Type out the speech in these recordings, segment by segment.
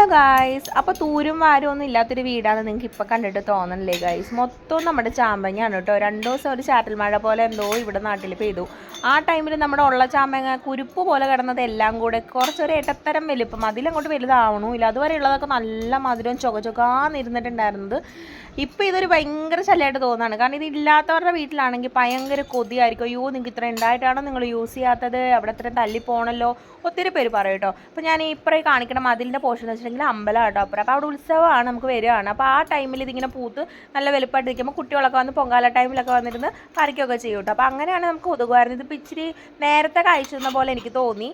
Hello guys അപ്പോൾ തൂരും വാരും ഒന്നും ഇല്ലാത്തൊരു വീടാണ് നിങ്ങൾക്ക് ഇപ്പോൾ കണ്ടിട്ട് തോന്നണില്ലേ ഗായ്സ് മൊത്തം നമ്മുടെ ചാമ്പങ്ങയാണ് കേട്ടോ. രണ്ട് ദിവസം ഒരു ചാറ്റൽ മഴ പോലെ എന്തോ ഇവിടെ നാട്ടിൽ പെയ്തു. ആ ടൈമിൽ നമ്മുടെ ഉള്ള ചാമ്പങ്ങ കുരുപ്പ് പോലെ കിടന്നത് എല്ലാം കൂടെ കുറച്ചൊരു ഇടത്തരം വലിപ്പം. അതിലങ്ങോട്ട് വലുതാവണമില്ല. അതുവരെ ഉള്ളതൊക്കെ നല്ല മധുരം ചൊക ചൊക്കാന്നിരുന്നിട്ടുണ്ടായിരുന്നത് ഇപ്പോൾ ഇതൊരു ഭയങ്കര ശല്യമായിട്ട് തോന്നുകയാണ് കാരണം ഇത് ഇല്ലാത്തവരുടെ വീട്ടിലാണെങ്കിൽ ഭയങ്കര കൊതിയായിരിക്കും. അയ്യോ നിങ്ങൾക്ക് ഇത്ര ഉണ്ടായിട്ടാണോ നിങ്ങൾ യൂസ് ചെയ്യാത്തത്? അവിടെ ഇത്രയും തല്ലി പോകണല്ലോ ഒത്തിരി പേര് പറയും കേട്ടോ. അപ്പോൾ ഞാൻ ഇപ്പറേ കാണിക്കണം അതിന്റെ പോർഷൻ എന്ന് അമ്പലം കേട്ടോ അപ്പുറം അപ്പോൾ അവിടെ ഉത്സവമാണ് നമുക്ക് വരികയാണ്. അപ്പോൾ ആ ടൈമിൽ ഇതിങ്ങനെ പൂത്ത് നല്ല വലുപ്പമായിട്ട് നിൽക്കുമ്പോൾ കുട്ടികളൊക്കെ വന്ന് പൊങ്കാല ടൈമിലൊക്കെ വന്നിരുന്ന് പറിക്കുകയൊക്കെ ചെയ്യും കേട്ടോ. അപ്പോൾ അങ്ങനെയാണ് നമുക്ക് ഒതുകുമായിരുന്നത് ഇതിപ്പോൾ ഇച്ചിരി നേരത്തെ കഴിച്ചിരുന്ന പോലെ എനിക്ക് തോന്നി.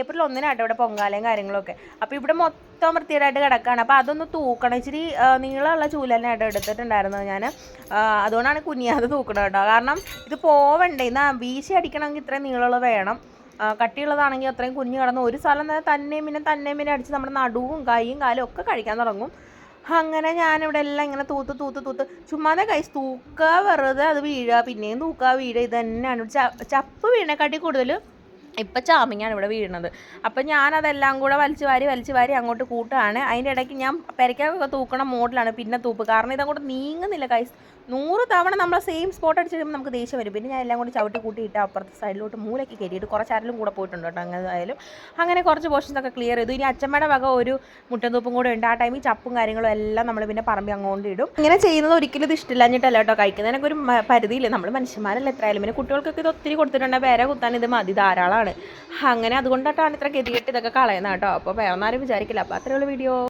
ഏപ്രിൽ ഒന്നിനാട്ടോ ഇവിടെ പൊങ്കാലയും കാര്യങ്ങളൊക്കെ. അപ്പോൾ ഇവിടെ മൊത്തം വൃത്തിയായിട്ട് കിടക്കുകയാണ്. അപ്പോൾ അതൊന്ന് തൂക്കണം. ഇച്ചിരി നീളമുള്ള ചൂലനായിട്ട് എടുത്തിട്ടുണ്ടായിരുന്നത് ഞാൻ അതുകൊണ്ടാണ് കുനിയാതെ തൂക്കണം കേട്ടോ. കാരണം ഇത് പോവണ്ടേ? ഇന്ന് വീശി അടിക്കണമെങ്കിൽ ഇത്രയും നീളമുള്ള വേണം. കട്ടിയുള്ളതാണെങ്കിൽ അത്രയും കുഞ്ഞു കിടന്ന് ഒരു സ്ഥലം തന്നെ തന്നെയും പിന്നെ തന്നെയും പിന്നെ അടിച്ച് നമ്മുടെ നടുവും കൈയും കാലും ഒക്കെ കഴിക്കാൻ തുടങ്ങും. അങ്ങനെ ഞാനിവിടെ എല്ലാം ഇങ്ങനെ തൂത്ത് തൂത്ത് തൂത്ത് ചുമ്മാതെ കൈ തൂക്കുക വെറുതെ അത് വീഴുക പിന്നെയും തൂക്കുക വീഴുക ഇത് തന്നെയാണ്. ചപ്പ് വീണേക്കാട്ടി കൂടുതൽ ഇപ്പം ചാമിങ്ങാണ് ഇവിടെ വീഴുന്നത്. അപ്പം ഞാനതെല്ലാം കൂടെ വലിച്ചു വാരി വലിച്ചു വാരി അങ്ങോട്ട് കൂട്ടുകയാണ് അതിന്റെ ഇടയ്ക്ക് ഞാൻ പെരയ്ക്കൊക്കെ തൂക്കണ മോഡലാണ് പിന്നെ തൂപ്പ്. കാരണം ഇതങ്ങോട്ട് നീങ്ങുന്നില്ല കൈസ് നൂറ് തവണ നമ്മൾ സെയിം സ്പോട്ട് അടിച്ച് നമുക്ക് ദേഷ്യം വരും. പിന്നെ ഞാൻ എല്ലാം കൂടി ചവിട്ടി കൂട്ടിയിട്ട് അപ്പുറത്തെ സൈഡിലോട്ട് മൂലയ്ക്ക് കയറ്റിയിട്ട് കുറച്ച് ആരെങ്കിലും കൂടെ പോയിട്ടുണ്ട് കേട്ടോ അങ്ങനെ ആയാലും അങ്ങനെ കുറച്ച് പോർഷൻസ് ഒക്കെ ക്ലിയർ ചെയ്തു. ഇനി അച്ഛമ്മയുടെ വക ഒരു മുട്ടന്തൂപ്പും കൂടെ ഉണ്ട്. ആ ടൈമിൽ ചപ്പും കാര്യങ്ങളും എല്ലാം നമ്മൾ പിന്നെ പറമ്പി അങ്ങോട്ട് ഇടും. ഇങ്ങനെ ചെയ്യുന്നത് ഒരിക്കലും ഇത് ഇഷ്ടമില്ലാഞ്ഞിട്ടല്ല കേട്ടോ കഴിക്കുന്നതിനൊക്കെ ഒരു പരിധിയില്ല? നമ്മൾ മനുഷ്യന്മാരല്ല എത്രയായാലും. പിന്നെ കുട്ടികൾക്കൊക്കെ ഇത് ഒത്തിരി കൊടുത്തിട്ടുണ്ട്. വേറെ കുത്താൻ ഇത് മതി ധാരാളമാണ് അങ്ങനെ അതുകൊണ്ടാണ് ഇത്ര ഗതികെട്ട് ഇതൊക്കെ കളയുന്നത് കേട്ടോ. അപ്പോൾ വേറെ ആരും വിചാരിക്കില്ല. അപ്പോൾ അത്രയുള്ള വീഡിയോ.